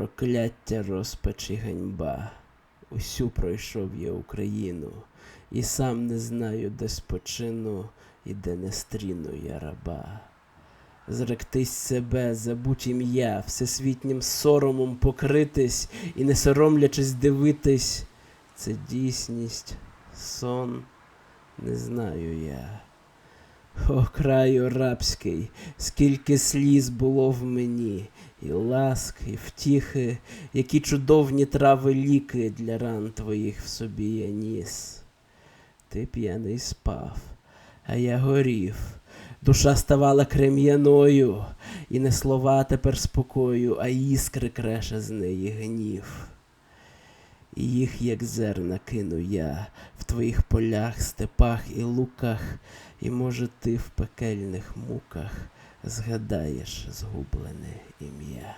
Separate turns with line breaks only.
Прокляття розпач і ганьба. Усю пройшов я Україну, і сам не знаю, де спочину, і де не стріну я раба. Зректись себе, забудь ім'я, всесвітнім соромом покритись і не соромлячись дивитись, це дійсність, сон, не знаю я. О, краю рабський, скільки сліз було в мені, і ласк, і втіхи, які чудовні трави ліки для ран твоїх в собі я ніс. Ти п'яний спав, а я горів. Душа ставала крем'яною, і не слова тепер спокою, а іскри креше з неї гнів. І їх, як зерна, кину я твоїх полях, степах і луках, і, може, ти в пекельних муках згадаєш згублене ім'я.